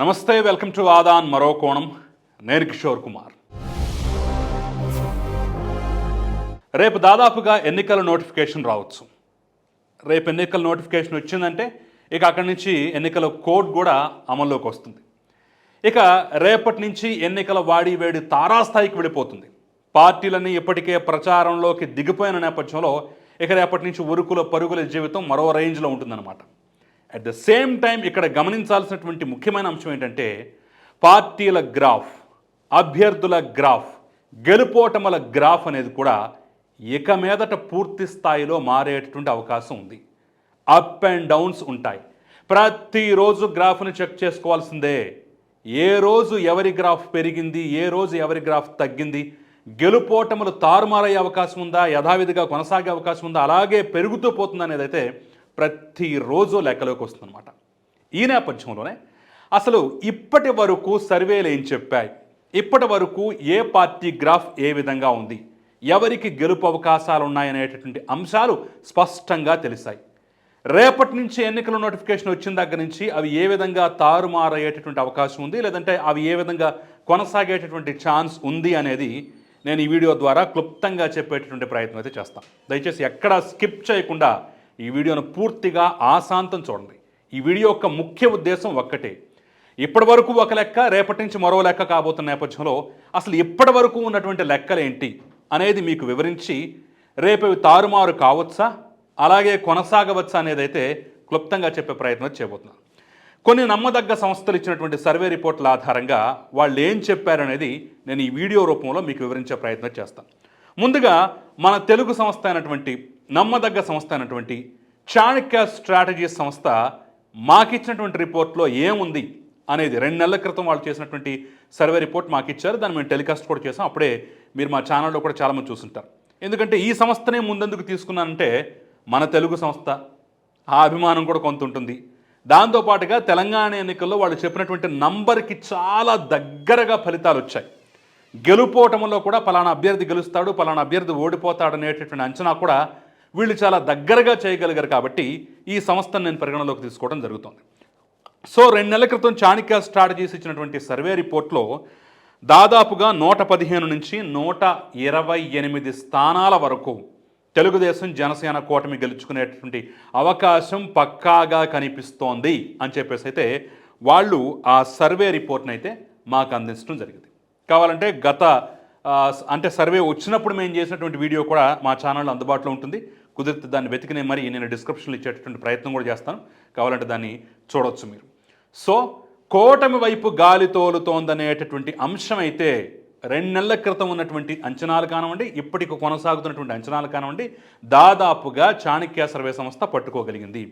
నమస్తే welcome to Aadan మరో కోణం. నేను కిషోర్ కుమార్. రేపు దాదాపుగా ఎన్నికల నోటిఫికేషన్ రావచ్చు. రేపు ఎన్నికల నోటిఫికేషన్ వచ్చిందంటే ఇక అక్కడి నుంచి ఎన్నికల కోడ్ కూడా అమల్లోకి వస్తుంది. ఇక రేపటి నుంచి ఎన్నికల వాడి వేడి తారాస్థాయికి వెళ్ళిపోతుంది. పార్టీలన్నీ ఇప్పటికే ప్రచారంలోకి దిగిపోయిన నేపథ్యంలో ఇక రేపటి నుంచి ఉరుకుల పరుగుల జీవితం మరో రేంజ్లో ఉంటుందన్నమాట. అట్ ద సేమ్ టైం ఇక్కడ గమనించాల్సినటువంటి ముఖ్యమైన అంశం ఏంటంటే పార్టీల గ్రాఫ్ అభ్యర్థుల గ్రాఫ్ గెలుపోటముల గ్రాఫ్ అనేది కూడా ఇక మీదట పూర్తి స్థాయిలో మారేటటువంటి అవకాశం ఉంది. అప్ అండ్ డౌన్స్ ఉంటాయి. ప్రతిరోజు గ్రాఫ్ని చెక్ చేసుకోవాల్సిందే. ఏ రోజు ఎవరి గ్రాఫ్ పెరిగింది ఏ రోజు ఎవరి గ్రాఫ్ తగ్గింది గెలుపోటములు తారుమారయ్యే అవకాశం ఉందా యథావిధిగా కొనసాగే అవకాశం ఉందా అలాగే పెరుగుతూ పోతుంది అనేది అయితే ప్రతిరోజు లెక్కలోకి వస్తుందన్నమాట. ఈ నేపథ్యంలోనే అసలు ఇప్పటి వరకు సర్వేలు ఏం చెప్పాయి? ఇప్పటి వరకు ఏ పార్టీ గ్రాఫ్ ఏ విధంగా ఉంది? ఎవరికి గెలుపు అవకాశాలు ఉన్నాయనేటటువంటి అంశాలు స్పష్టంగా తెలిసాయి రేపటి నుంచి ఎన్నికల నోటిఫికేషన్ వచ్చిన దగ్గర నుంచి అవి ఏ విధంగా తారుమారయ్యేటటువంటి అవకాశం ఉంది? లేదంటే అవి ఏ విధంగా కొనసాగేటటువంటి ఛాన్స్ ఉంది అనేది నేను ఈ వీడియో ద్వారా క్లుప్తంగా చెప్పేటటువంటి ప్రయత్నం అయితే చేస్తాను. దయచేసి ఎక్కడా స్కిప్ చేయకుండా ఈ వీడియోను పూర్తిగా ఆశాంతం చూడండి. ఈ వీడియో యొక్క ముఖ్య ఉద్దేశం ఒక్కటే. ఇప్పటి వరకు ఒక లెక్క రేపటి నుంచి మరో లెక్క కాబోతున్న నేపథ్యంలో అసలు ఇప్పటి వరకు ఉన్నటువంటి లెక్కలేంటి అనేది మీకు వివరించి రేపు తారుమారు కావచ్చా? అలాగే కొనసాగవచ్చా అనేది అయితే క్లుప్తంగా చెప్పే ప్రయత్నం చేయబోతున్నాను. కొన్ని నమ్మదగ్గ సంస్థలు ఇచ్చినటువంటి సర్వే రిపోర్ట్ల ఆధారంగా వాళ్ళు ఏం చెప్పారనేది నేను ఈ వీడియో రూపంలో మీకు వివరించే ప్రయత్నం చేస్తాను. ముందుగా మన తెలుగు సంస్థ అయినటువంటి నమ్మదగ్గ సంస్థ అయినటువంటి చాణక్య స్ట్రాటజీ సంస్థ మాకిచ్చినటువంటి రిపోర్ట్లో ఏముంది అనేది రెండు నెలల క్రితం వాళ్ళు చేసినటువంటి సర్వే రిపోర్ట్ మాకు ఇచ్చారు దాన్ని మేము టెలికాస్ట్ కూడా చేసాం అప్పుడే మీరు మా ఛానల్లో కూడా చాలామంది చూసుంటారు. ఎందుకంటే ఈ సంస్థనే ముందెందుకు తీసుకున్నానంటే మన తెలుగు సంస్థ. ఆ అభిమానం కూడా కొంత ఉంటుంది. దాంతోపాటుగా తెలంగాణ ఎన్నికల్లో వాళ్ళు చెప్పినటువంటి నంబర్కి చాలా దగ్గరగా ఫలితాలు వచ్చాయి. గెలుపోవటంలో కూడా పలానా అభ్యర్థి గెలుస్తాడు పలానా అభ్యర్థి ఓడిపోతాడు అనేటటువంటి అంచనా కూడా వీళ్ళు చాలా దగ్గరగా చేయగలిగారు కాబట్టి ఈ సంస్థను నేను పరిగణలోకి తీసుకోవడం జరుగుతుంది. సో రెండు నెలల క్రితం చాణిక్య స్ట్రాటజీస్ ఇచ్చినటువంటి సర్వే రిపోర్ట్లో దాదాపుగా నూట పదిహేను నుంచి నూట ఇరవై ఎనిమిది స్థానాల వరకు తెలుగుదేశం జనసేన కూటమి గెలుచుకునేటటువంటి అవకాశం పక్కాగా కనిపిస్తోంది అని చెప్పేసి అయితే వాళ్ళు ఆ సర్వే రిపోర్ట్ని అయితే మాకు అందించడం జరిగింది. కావాలంటే గత అంటే సర్వే వచ్చినప్పుడు మేము చేసినటువంటి వీడియో కూడా మా ఛానల్లో అందుబాటులో ఉంటుంది. కుదిరితే దాన్ని వెతికి మరి నేను డిస్క్రిప్షన్లో ఇచ్చేటటువంటి ప్రయత్నం కూడా చేస్తాను. కావాలంటే దాన్ని చూడవచ్చు మీరు. సో కోటమి వైపు గాలి తోలుతోందనేటటువంటి అంశం అయితే రెండు నెలల క్రితం ఉన్నటువంటి అంచనాలు కానివ్వండి ఇప్పటికి కొనసాగుతున్నటువంటి అంచనాలు కానివ్వండి దాదాపుగా చాణక్య సర్వే సంస్థ పట్టుకోగలిగింది.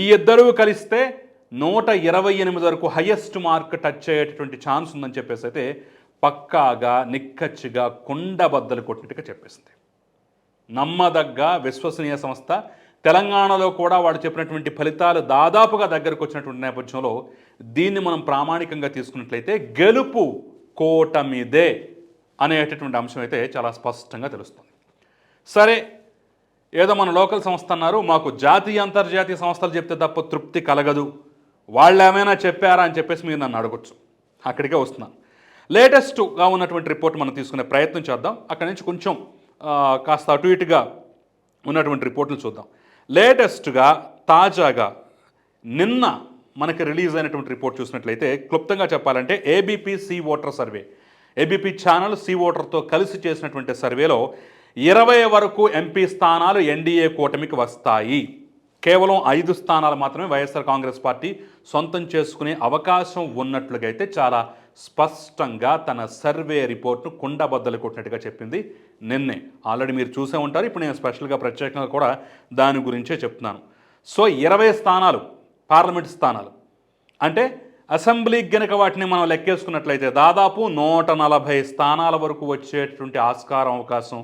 ఈ ఇద్దరూ కలిస్తే నూట ఇరవై ఎనిమిది వరకు హయ్యెస్ట్ మార్క్ టచ్ అయ్యేటటువంటి ఛాన్స్ ఉందని చెప్పేసి అయితే పక్కాగా నిక్కచ్చిగా కుండబద్దలు కొట్టినట్టుగా చెప్పేసింది. నమ్మదగ్గ విశ్వసనీయ సంస్థ. తెలంగాణలో కూడా వాడు చెప్పినటువంటి ఫలితాలు దాదాపుగా దగ్గరకు వచ్చినటువంటి నేపథ్యంలో దీన్ని మనం ప్రామాణికంగా తీసుకున్నట్లయితే గెలుపు కోటమిదే అనేటటువంటి అంశం అయితే చాలా స్పష్టంగా తెలుస్తుంది. సరే ఏదో మన లోకల్ సంస్థ అన్నారు మాకు జాతీయ అంతర్జాతీయ సంస్థలు చెప్తే తప్ప తృప్తి కలగదు. వాళ్ళు ఏమైనా చెప్పారా అని చెప్పేసి మీరు నన్ను అడగచ్చు. అక్కడికే వస్తున్నాను. లేటెస్ట్గా ఉన్నటువంటి రిపోర్ట్ మనం తీసుకునే ప్రయత్నం చేద్దాం. అక్కడి నుంచి కొంచెం కాస్త అటు ఇటుగా ఉన్నటువంటి రిపోర్ట్లు చూద్దాం. లేటెస్ట్గా తాజాగా నిన్న మనకి రిలీజ్ అయినటువంటి రిపోర్ట్ చూసినట్లయితే క్లుప్తంగా చెప్పాలంటే ABP C voter survey ABP channel C ఓటర్తో కలిసి చేసినటువంటి సర్వేలో ఇరవై వరకు ఎంపీ స్థానాలు ఎన్డీఏ కూటమికి వస్తాయి. కేవలం ఐదు స్థానాలు మాత్రమే వైఎస్ఆర్ కాంగ్రెస్ పార్టీ సొంతం చేసుకునే అవకాశం ఉన్నట్లుగా అయితే చాలా స్పష్టంగా తన సర్వే రిపోర్ట్ను కుండబద్దలు కొట్టినట్టుగా చెప్పింది నిన్నే. ఆల్రెడీ మీరు చూసే ఉంటారు. ఇప్పుడు నేను స్పెషల్గా ప్రత్యేకంగా కూడా దాని గురించే చెప్తున్నాను. సో ఇరవై స్థానాలు పార్లమెంట్ స్థానాలు. అంటే అసెంబ్లీకి గనక వాటిని మనం లెక్కేసుకున్నట్లయితే దాదాపు నూట నలభై స్థానాల వరకు వచ్చేటువంటి ఆస్కారం అవకాశం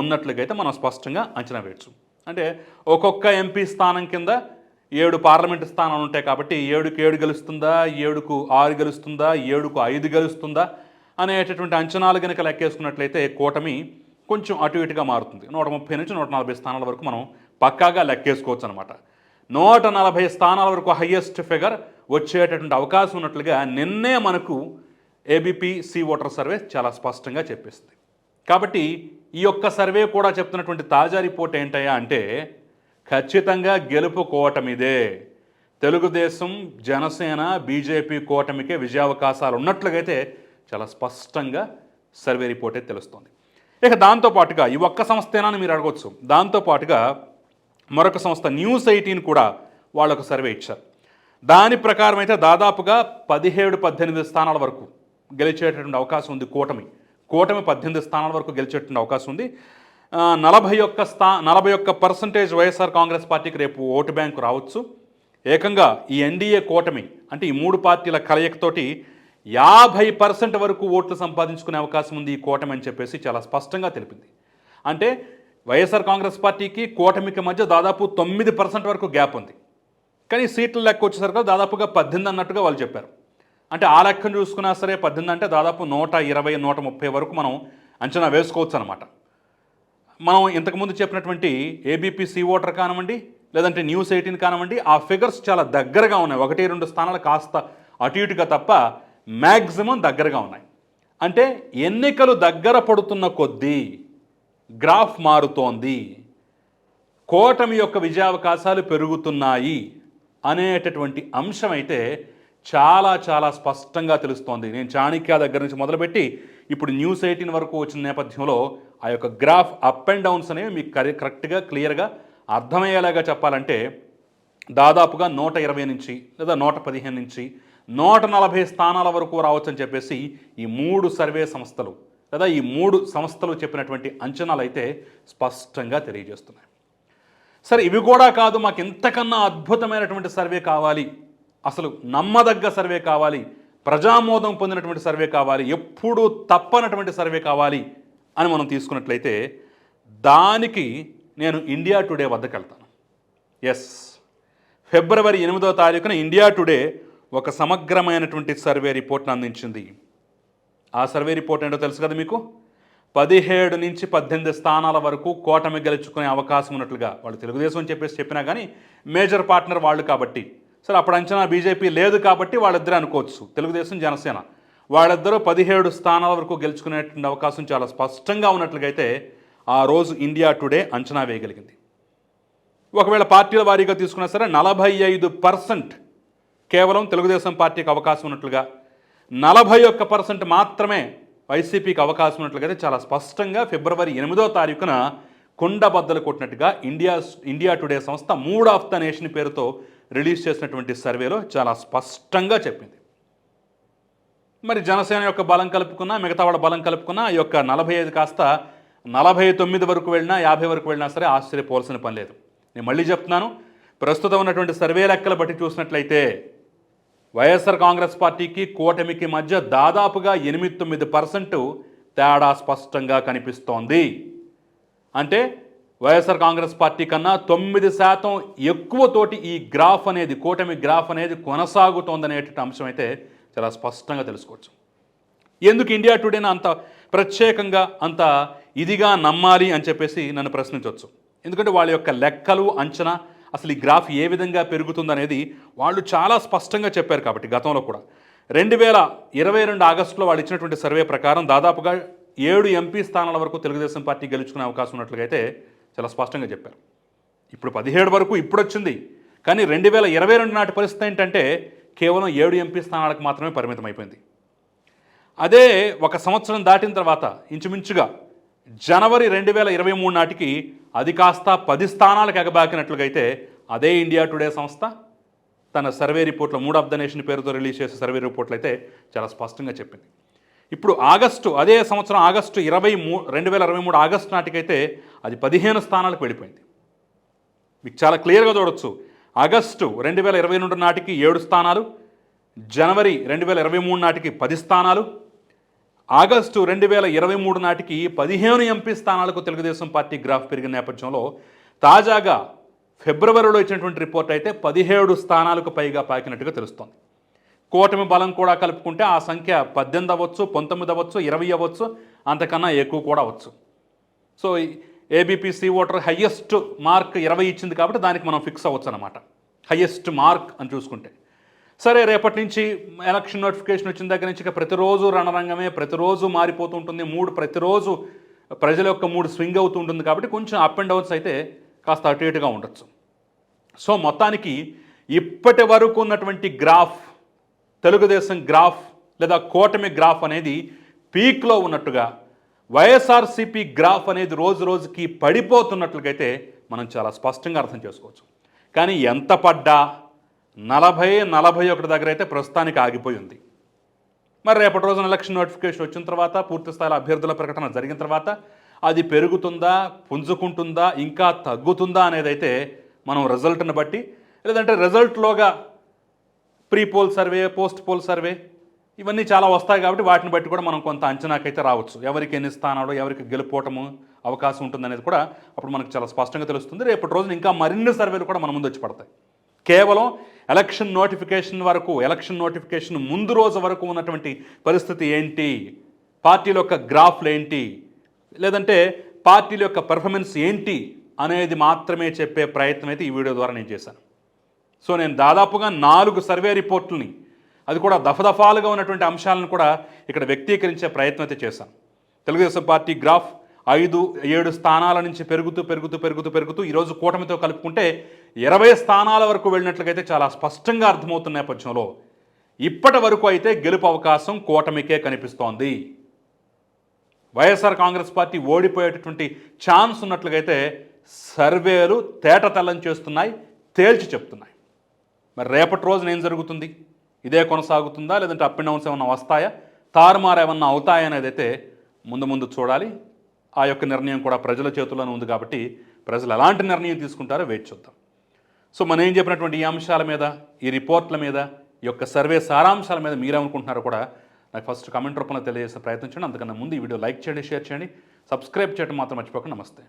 ఉన్నట్లుగా అయితే మనం స్పష్టంగా అంచనా వేయచ్చు. అంటే ఒక్కొక్క ఎంపీ స్థానం కింద ఏడు పార్లమెంటు స్థానాలు ఉంటాయి కాబట్టి ఏడుకు ఏడు గెలుస్తుందా ఏడుకు ఆరు గెలుస్తుందా ఏడుకు ఐదు గెలుస్తుందా అనేటటువంటి అంచనాలు కనుక లెక్కేసుకున్నట్లయితే కూటమి కొంచెం అటు ఇటుగా మారుతుంది. నూట ముప్పై నుంచి నూట నలభై స్థానాల వరకు మనం పక్కాగా లెక్కేసుకోవచ్చు అనమాట నూట నలభై స్థానాల వరకు హయ్యెస్ట్ ఫిగర్ వచ్చేటటువంటి అవకాశం ఉన్నట్లుగా నిన్నే మనకు ఏబీపీ సి ఓటర్ సర్వే చాలా స్పష్టంగా చెప్పేస్తుంది కాబట్టి ఈ యొక్క సర్వే కూడా చెప్తున్నటువంటి తాజా రిపోర్ట్ ఏంటయ్యా అంటే ఖచ్చితంగా గెలుపు కూటమిదే. తెలుగుదేశం జనసేన బీజేపీ కూటమికే విజయావకాశాలు ఉన్నట్లుగైతే చాలా స్పష్టంగా సర్వే రిపోర్టే తెలుస్తుంది. ఇక దాంతోపాటుగా ఈ ఒక్క సంస్థేనా అని మీరు అడగవచ్చు దాంతోపాటుగా మరొక సంస్థ న్యూస్ ఎయిటీన్ కూడా వాళ్ళొక సర్వే ఇచ్చారు. దాని ప్రకారం అయితే దాదాపుగా పదిహేడు పద్దెనిమిది స్థానాల వరకు గెలిచేటటువంటి అవకాశం ఉంది కూటమి. కూటమి పద్దెనిమిది స్థానాల వరకు గెలిచేటువంటి అవకాశం ఉంది. నలభై ఒక్క స్థా నలభై ఒక్క పర్సంటేజ్ వైఎస్ఆర్ కాంగ్రెస్ పార్టీకి రేపు ఓటు బ్యాంకు రావచ్చు. ఏకంగా ఈ ఎన్డీఏ కూటమి అంటే ఈ మూడు పార్టీల కలయికతోటి యాభై పర్సెంట్ వరకు ఓట్లు సంపాదించుకునే అవకాశం ఉంది ఈ కూటమి అని చెప్పేసి చాలా స్పష్టంగా తెలిపింది. అంటే వైఎస్ఆర్ కాంగ్రెస్ పార్టీకి కూటమికి మధ్య దాదాపు తొమ్మిది పర్సెంట్ వరకు గ్యాప్ ఉంది. కానీ సీట్ల లెక్క వచ్చేసరికి దాదాపుగా పద్దెనిమిది అన్నట్టుగా వాళ్ళు చెప్పారు. అంటే ఆ లెక్కను చూసుకున్నా సరే పద్దెనిమిది అంటే దాదాపు నూట ఇరవై నూట ముప్పై వరకు మనం అంచనా వేసుకోవచ్చు అనమాట మనం ఇంతకుముందు చెప్పినటువంటి ఏబీపీ సీ ఓటర్ కానివ్వండి లేదంటే న్యూస్ ఎయిటీన్ కానివ్వండి ఆ ఫిగర్స్ చాలా దగ్గరగా ఉన్నాయి. ఒకటి రెండు స్థానాలు కాస్త అటు ఇటుగా తప్ప మ్యాక్సిమం దగ్గరగా ఉన్నాయి. అంటే ఎన్నికలు దగ్గర పడుతున్న కొద్దీ గ్రాఫ్ మారుతోంది. కూటమి యొక్క విజయావకాశాలు పెరుగుతున్నాయి అనేటటువంటి అంశం అయితే చాలా చాలా స్పష్టంగా తెలుస్తోంది. నేను చాణక్య దగ్గర నుంచి మొదలుపెట్టి ఇప్పుడు న్యూస్ ఎయిటీన్ వరకు వచ్చిన నేపథ్యంలో ఆ యొక్క గ్రాఫ్ అప్ అండ్ డౌన్స్ అనేవి మీకు కరె- కరెక్ట్గా క్లియర్గా అర్థమయ్యేలాగా చెప్పాలంటే దాదాపుగా నూట ఇరవై నుంచి లేదా నూట పదిహేను నుంచి నూట నలభై స్థానాల వరకు రావచ్చని చెప్పేసి ఈ మూడు సర్వే సంస్థలు లేదా ఈ మూడు సంస్థలు చెప్పినటువంటి అంచనాలు అయితే స్పష్టంగా తెలియజేస్తున్నాయి. సరే ఇవి కూడా కాదు మాకు ఇంతకన్నా అద్భుతమైనటువంటి సర్వే కావాలి అసలు నమ్మదగ్గ సర్వే కావాలి ప్రజామోదం పొందినటువంటి సర్వే కావాలి ఎప్పుడూ తప్పనటువంటి సర్వే కావాలి అని మనం తీసుకున్నట్లయితే దానికి నేను ఇండియా టుడే వద్దకు వెళ్తాను. ఎస్ ఫిబ్రవరి ఎనిమిదో తారీఖున ఇండియా టుడే ఒక సమగ్రమైనటువంటి సర్వే రిపోర్ట్ను అందించింది. ఆ సర్వే రిపోర్ట్ ఏంటో తెలుసు కదా మీకు? పదిహేడు నుంచి పద్దెనిమిది స్థానాల వరకు కూటమి గెలుచుకునే అవకాశం ఉన్నట్లుగా వాళ్ళు తెలుగుదేశం అని చెప్పేసి చెప్పినా కానీ మేజర్ పార్ట్నర్ వాళ్ళు కాబట్టి. సరే అప్పుడు అంచనా బీజేపీ లేదు కాబట్టి వాళ్ళిద్దరే అనుకోవచ్చు. తెలుగుదేశం జనసేన. వాళ్ళిద్దరూ పదిహేడు స్థానాల వరకు గెలుచుకునేటువంటి అవకాశం చాలా స్పష్టంగా ఉన్నట్లుగైతే అయితే ఆ రోజు ఇండియా టుడే అంచనా వేయగలిగింది. ఒకవేళ పార్టీల వారీగా తీసుకున్నా సరే నలభై ఐదు పర్సెంట్ కేవలం తెలుగుదేశం పార్టీకి అవకాశం ఉన్నట్లుగా నలభై ఒక్క పర్సెంట్ మాత్రమే వైసీపీకి అవకాశం ఉన్నట్లుగా అయితే చాలా స్పష్టంగా ఫిబ్రవరి ఎనిమిదో తారీఖున కొండబద్దలు కొట్టినట్టుగా ఇండియా ఇండియా టుడే సంస్థ మూడ్ ఆఫ్ ద నేషన్ పేరుతో రిలీజ్ చేసినటువంటి సర్వేలో చాలా స్పష్టంగా చెప్పింది. మరి జనసేన యొక్క బలం కలుపుకున్నా మిగతా వాళ్ళ బలం కలుపుకున్నా ఈ యొక్క నలభై ఐదు కాస్త నలభై తొమ్మిది వరకు వెళ్ళినా యాభై వరకు వెళ్ళినా సరే ఆశ్చర్యపోవాల్సిన పని లేదు. నేను మళ్ళీ చెప్తున్నాను ప్రస్తుతం ఉన్నటువంటి సర్వే లెక్కలు బట్టి చూసినట్లయితే వైఎస్ఆర్ కాంగ్రెస్ పార్టీకి కూటమికి మధ్య దాదాపుగా ఎనిమిది తొమ్మిది పర్సెంట్ తేడా స్పష్టంగా కనిపిస్తోంది. అంటే వైఎస్ఆర్ కాంగ్రెస్ పార్టీ కన్నా తొమ్మిది శాతం ఎక్కువతోటి ఈ గ్రాఫ్ అనేది కూటమి గ్రాఫ్ అనేది కొనసాగుతోందనేటువంటి అంశం అయితే చాలా స్పష్టంగా తెలుసుకోవచ్చు. ఎందుకు ఇండియా టుడేని అంత ప్రత్యేకంగా అంత ఇదిగా నమ్మాలి అని చెప్పేసి నన్ను ప్రశ్నించవచ్చు ఎందుకంటే వాళ్ళ యొక్క లెక్కలు అంచనా అసలు ఈ గ్రాఫ్ ఏ విధంగా పెరుగుతుందనేది వాళ్ళు చాలా స్పష్టంగా చెప్పారు కాబట్టి గతంలో కూడా. రెండు వేల ఇరవై రెండు ఆగస్టులో వాళ్ళు ఇచ్చినటువంటి సర్వే ప్రకారం దాదాపుగా ఏడు ఎంపీ స్థానాల వరకు తెలుగుదేశం పార్టీ గెలుచుకునే అవకాశం ఉన్నట్లుగా అయితే చాలా స్పష్టంగా చెప్పారు. ఇప్పుడు పదిహేడు వరకు ఇప్పుడు వచ్చింది కానీ రెండు వేల ఇరవై రెండు నాటి పరిస్థితి ఏంటంటే కేవలం ఏడు ఎంపీ స్థానాలకు మాత్రమే పరిమితం అయిపోయింది. అదే ఒక సంవత్సరం దాటిన తర్వాత ఇంచుమించుగా జనవరి రెండు వేల ఇరవై మూడు నాటికి అది కాస్త పది స్థానాలకు ఎగబాకినట్లుగా అయితే అదే ఇండియా టుడే సంస్థ తన సర్వే రిపోర్ట్లో మూడ్ ఆఫ్ ద నేషన్ పేరుతో రిలీజ్ చేసే సర్వే రిపోర్ట్లు అయితే చాలా స్పష్టంగా చెప్పింది. ఇప్పుడు ఆగస్టు అదే సంవత్సరం ఆగస్టు ఇరవై మూ రెండు వేల ఇరవై మూడు ఆగస్టు నాటికైతే అది పదిహేను స్థానాలకు వెళ్ళిపోయింది. మీకు చాలా క్లియర్గా చూడొచ్చు. ఆగస్టు రెండు వేల ఇరవై రెండు నాటికి ఏడు స్థానాలు జనవరి రెండు వేల ఇరవై మూడు నాటికి పది స్థానాలు ఆగస్టు రెండు వేల ఇరవై మూడు నాటికి పదిహేను ఎంపీ స్థానాలకు తెలుగుదేశం పార్టీ గ్రాఫ్ పెరిగిన నేపథ్యంలో తాజాగా ఫిబ్రవరిలో ఇచ్చినటువంటి రిపోర్ట్ అయితే పదిహేడు స్థానాలకు పైగా పాకినట్టుగా తెలుస్తోంది. కూటమి బలం కూడా కలుపుకుంటే ఆ సంఖ్య పద్దెనిమిది అవ్వచ్చు పంతొమ్మిది అవ్వచ్చు ఇరవై అవ్వచ్చు అంతకన్నా ఎక్కువ కూడా అవ్వచ్చు. So ABP C voter highest mark ఇరవై ఇచ్చింది కాబట్టి దానికి మనం ఫిక్స్ అవ్వచ్చు అనమాట హయ్యెస్ట్ మార్క్ అని చూసుకుంటే. సరే రేపటి నుంచి ఎలక్షన్ నోటిఫికేషన్ వచ్చిన దగ్గర నుంచి ఇక ప్రతిరోజు రణరంగమే ప్రతిరోజు మారిపోతూ ఉంటుంది. మూడు ప్రతిరోజు ప్రజల యొక్క మూడు స్వింగ్ అవుతూ ఉంటుంది కాబట్టి కొంచెం అప్ అండ్ డౌన్స్ అయితే కాస్త అటు ఇటుగా ఉండొచ్చు. సో మొత్తానికి ఇప్పటి వరకు ఉన్నటువంటి గ్రాఫ్ తెలుగుదేశం గ్రాఫ్ లేదా కూటమి గ్రాఫ్ అనేది పీక్లో ఉన్నట్టుగా వైఎస్ఆర్సీపీ గ్రాఫ్ అనేది రోజు రోజుకి పడిపోతున్నట్లుగైతే మనం చాలా స్పష్టంగా అర్థం చేసుకోవచ్చు. కానీ ఎంత పడ్డా నలభై నలభై ఒకటి దగ్గర అయితే ప్రస్తుతానికి ఆగిపోయి ఉంది. మరి రేపటి రోజున ఎలక్షన్ నోటిఫికేషన్ వచ్చిన తర్వాత పూర్తి స్థాయిలో అభ్యర్థుల ప్రకటన జరిగిన తర్వాత అది పెరుగుతుందా పుంజుకుంటుందా ఇంకా తగ్గుతుందా అనేది అయితే మనం రిజల్ట్ని బట్టి లేదంటే రిజల్ట్లోగా pre poll survey post poll survey ఇవన్నీ చాలా వస్తాయి కాబట్టి వాటిని బట్టి కూడా మనం కొంత అంచనాకైతే రావచ్చు. ఎవరికి ఎన్ని స్థానాలు ఎవరికి గెలుపోవటము అవకాశం ఉంటుంది అనేది కూడా అప్పుడు మనకు చాలా స్పష్టంగా తెలుస్తుంది. రేపటి రోజున ఇంకా మరిన్ని సర్వేలు కూడా మన ముందు వచ్చి పడతాయి. కేవలం ఎలక్షన్ నోటిఫికేషన్ వరకు ఎలక్షన్ నోటిఫికేషన్ ముందు రోజు వరకు ఉన్నటువంటి పరిస్థితి ఏంటి? పార్టీల యొక్క గ్రాఫ్లు ఏంటి? లేదంటే పార్టీల యొక్క పెర్ఫార్మెన్స్ ఏంటి? అనేది మాత్రమే చెప్పే ప్రయత్నం అయితే ఈ వీడియో ద్వారా నేను చేశాను. సో నేను దాదాపుగా నాలుగు సర్వే రిపోర్ట్లని అది కూడా దఫదఫాలుగా ఉన్నటువంటి అంశాలను కూడా ఇక్కడ వ్యక్తీకరించే ప్రయత్నం అయితే చేశాను తెలుగుదేశం పార్టీ గ్రాఫ్ ఐదు ఏడు స్థానాల నుంచి పెరుగుతూ పెరుగుతూ పెరుగుతూ పెరుగుతూ ఈరోజు కూటమితో కలుపుకుంటే ఇరవై స్థానాల వరకు వెళ్ళినట్లుగైతే చాలా స్పష్టంగా అర్థమవుతున్న నేపథ్యంలో ఇప్పటి వరకు అయితే గెలుపు అవకాశం కూటమికే కనిపిస్తోంది. వైఎస్ఆర్ కాంగ్రెస్ పార్టీ ఓడిపోయేటటువంటి ఛాన్స్ ఉన్నట్లుగైతే సర్వేలు తేటతెల్లం చేస్తున్నాయి తేల్చి చెప్తున్నాయి. మరి రేపటి రోజున ఏం జరుగుతుంది? ఇదే కొనసాగుతుందా? లేదంటే అప్ అండ్ డౌన్స్ ఏమన్నా వస్తాయా? తారుమారు ఏమన్నా అవుతాయా అనేది అయితే ముందు ముందు చూడాలి. ఆ యొక్క నిర్ణయం కూడా ప్రజల చేతుల్లోనే ఉంది కాబట్టి ప్రజలు ఎలాంటి నిర్ణయం తీసుకుంటారో వేచి చూద్దాం. సో మనం ఏం చెప్పినటువంటి ఈ అంశాల మీద ఈ రిపోర్ట్ల మీద ఈ యొక్క సర్వే సారాంశాల మీద మీరేమనుకుంటున్నారో కూడా నాకు ఫస్ట్ కమెంట్ రూపంలో తెలియజేసే ప్రయత్నం చేయండి. అంతకన్నా ముందు ఈ వీడియో లైక్ చేయండి షేర్ చేయండి. సబ్స్క్రైబ్ చేయడం మాత్రం మర్చిపోకండి. నమస్తే.